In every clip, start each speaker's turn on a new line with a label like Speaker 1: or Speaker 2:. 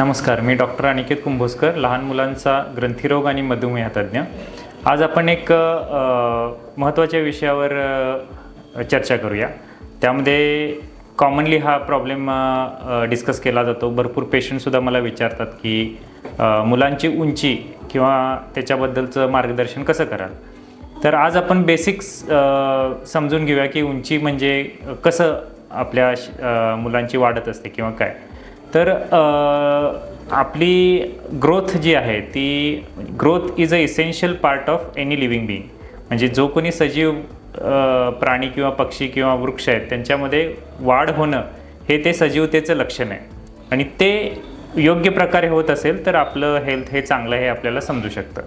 Speaker 1: नमस्कार मी डॉक्टर अनिकेत कुंभोजकर लहान मुलांचा ग्रंथिरोग आणि मधुमेह तज्ज्ञ. आज आपण एक महत्त्वाच्या विषयावर चर्चा करूया. त्यामध्ये कॉमनली हा प्रॉब्लेम डिस्कस केला जातो. भरपूर पेशंटसुद्धा मला विचारतात की मुलांची उंची किंवा त्याच्याबद्दलचं मार्गदर्शन कसं कराल? तर आज आपण बेसिक्स समजून घेऊया की उंची म्हणजे कसं आपल्या श- मुलांची वाढत असते किंवा काय. तर आपली ग्रोथ जी आहे ती म्हणजे growth is a essential part of any living being म्हणजे जो कोणी सजीव प्राणी किंवा पक्षी किंवा वृक्ष आहेत त्यांच्यामध्ये वाढ होणं हे ते सजीवतेचं लक्षण आहे. आणि ते योग्य प्रकारे होत असेल तर आपलं हेल्थ हे चांगलं हे आपल्याला समजू शकतं.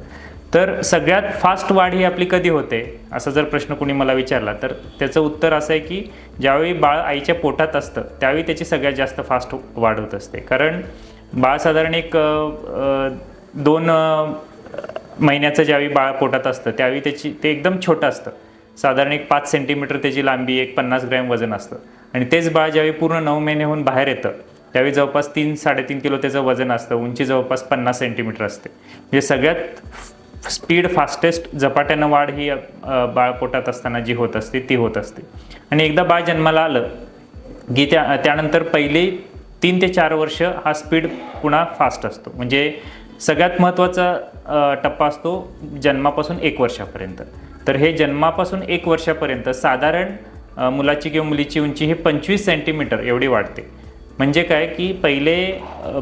Speaker 1: तर सगळ्यात फास्ट वाढ ही आपली कधी होते? असा जर प्रश्न कोणी मला विचारला तर त्याचं उत्तर असं आहे की ज्यावेळी बाळ आईच्या पोटात असतं त्यावेळी त्याची सगळ्यात जास्त फास्ट वाढ होत असते. कारण बाळ साधारण एक दोन महिन्याचं ज्यावेळी बाळ पोटात असतं त्यावेळी त्याची ते एकदम छोटं असतं. साधारण एक पाच सेंटीमीटर त्याची लांबी एक पन्नास ग्रॅम वजन असतं. आणि तेच बाळ ज्यावेळी पूर्ण नऊ महिनेहून बाहेर येतं त्यावेळी जवळपास तीन साडेतीन किलो त्याचं वजन असतं उंची जवळपास पन्नास सेंटीमीटर असते. म्हणजे सगळ्यात स्पीड फास्टेस्ट झपाट्यानं वाढ ही बाळपोटात असताना जी होत असते ती होत असते. आणि एकदा बाळ जन्माला आलं की त्या त्यानंतर पहिले तीन ते चार वर्ष हा स्पीड पुन्हा फास्ट असतो. म्हणजे सगळ्यात महत्त्वाचा टप्पा असतो जन्मापासून एक वर्षापर्यंत. तर हे जन्मापासून एक वर्षापर्यंत साधारण मुलाची किंवा मुलीची उंची ही पंचवीस सेंटीमीटर एवढी वाढते. म्हणजे काय की पहिले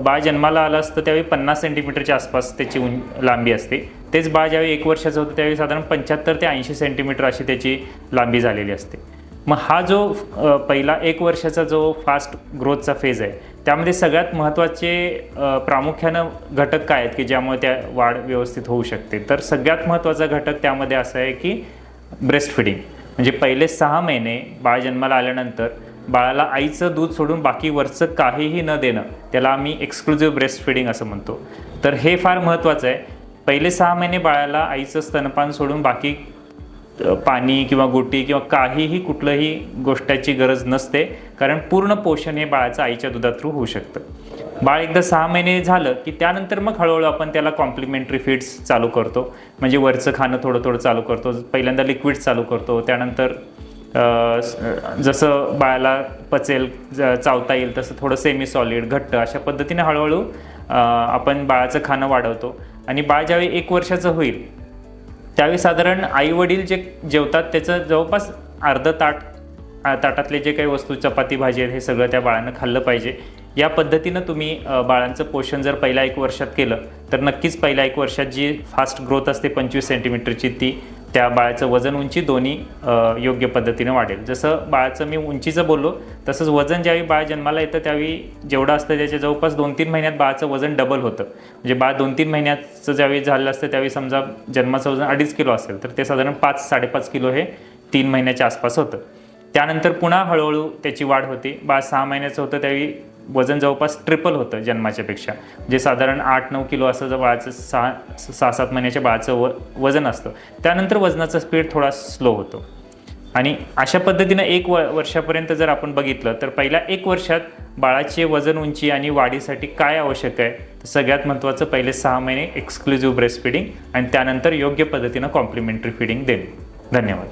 Speaker 1: बाळ जन्माला आलं असतं त्यावेळी पन्नास सेंटीमीटरच्या आसपास त्याची उं लांबी असते. तेच बाळ ज्यावेळी एक वर्षाचं होतं त्यावेळी साधारण पंच्याहत्तर ते ऐंशी सेंटीमीटर अशी त्याची लांबी झालेली असते. मग हा जो पहिला एक वर्षाचा जो फास्ट ग्रोथचा फेज आहे त्यामध्ये सगळ्यात महत्त्वाचे प्रामुख्यानं घटक काय आहेत की ज्यामुळे त्या वाढ व्यवस्थित होऊ शकते? तर सगळ्यात महत्त्वाचा घटक त्यामध्ये असा आहे की ब्रेस्ट फिडिंग म्हणजे पहिले सहा महिने बाळ जन्माला आल्यानंतर बाळाला आईचं दूध सोडून बाकी वरचं काहीही न देणं त्याला आम्ही एक्सक्लुझिव्ह ब्रेस्ट फिडिंग असं म्हणतो. तर हे फार महत्त्वाचं आहे. पहिले सहा महिने बाळाला आईचं स्तनपान सोडून बाकी पाणी किंवा गोटी किंवा काहीही कुठलंही गोष्टाची गरज नसते कारण पूर्ण पोषण हे बाळाचं आईच्या दुधा थ्रू होऊ शकतं. बाळ एकदा सहा महिने झालं की त्यानंतर मग हळूहळू आपण त्याला कॉम्प्लिमेंटरी फीड्स चालू करतो. म्हणजे वरचं खाणं थोडं थोडं चालू करतो पहिल्यांदा लिक्विड्स चालू करतो त्यानंतर जसं बाळाला पचेल ज- चावता येईल तसं थोडं सेमी सॉलिड घट्ट अशा पद्धतीने हळूहळू आपण बाळाचं खाणं वाढवतो. आणि बाळ ज्यावेळी एक वर्षाचं होईल त्यावेळी साधारण आई वडील जे जेवतात त्याचं जवळपास अर्ध ताट ताटातले जे काही वस्तू चपाती भाजी आहेत हे सगळं त्या बाळानं खाल्लं पाहिजे. या पद्धतीनं तुम्ही बाळांचं पोषण जर पहिल्या एक वर्षात केलं तर नक्कीच पहिल्या एक वर्षात जी फास्ट ग्रोथ असते पंचवीस सेंटीमीटरची ती त्या बाळाचं वजन उंची दोन्ही योग्य पद्धतीनं वाढेल. जसं बाळाचं मी उंचीचं बोललो तसंच वजन ज्यावेळी बाळ जन्माला येतं त्यावेळी जेवढं असतं त्याच्या जवळपास दोन तीन महिन्यात बाळाचं वजन डबल होतं. म्हणजे बाळ दोन तीन महिन्याचं ज्यावेळी झालं असतं त्यावेळी समजा जन्माचं वजन अडीच किलो असेल तर ते साधारण पाच साडेपाच किलो हे तीन महिन्याच्या आसपास होतं. त्यानंतर पुन्हा हळूहळू त्याची वाढ होते. बाळ सहा महिन्याचं होतं त्यावेळी वजन जवळपास ट्रिपल होतं जन्माच्यापेक्षा. जे साधारण आठ नऊ किलो असं जर बाळाचं सहा सहा सात महिन्याच्या बाळाचं व वजन असतं. त्यानंतर वजनाचा स्पीड थोडा स्लो होतो. आणि अशा पद्धतीनं एक व वर्षापर्यंत जर आपण बघितलं तर पहिल्या एक वर्षात बाळाचे वजन उंची आणि वाढीसाठी काय आवश्यक आहे? तर सगळ्यात महत्त्वाचं पहिले सहा महिने एक्सक्लुझिव्ह ब्रेस्ट फिडिंग आणि त्यानंतर योग्य पद्धतीनं कॉम्प्लिमेंटरी फिडिंग देणे. धन्यवाद.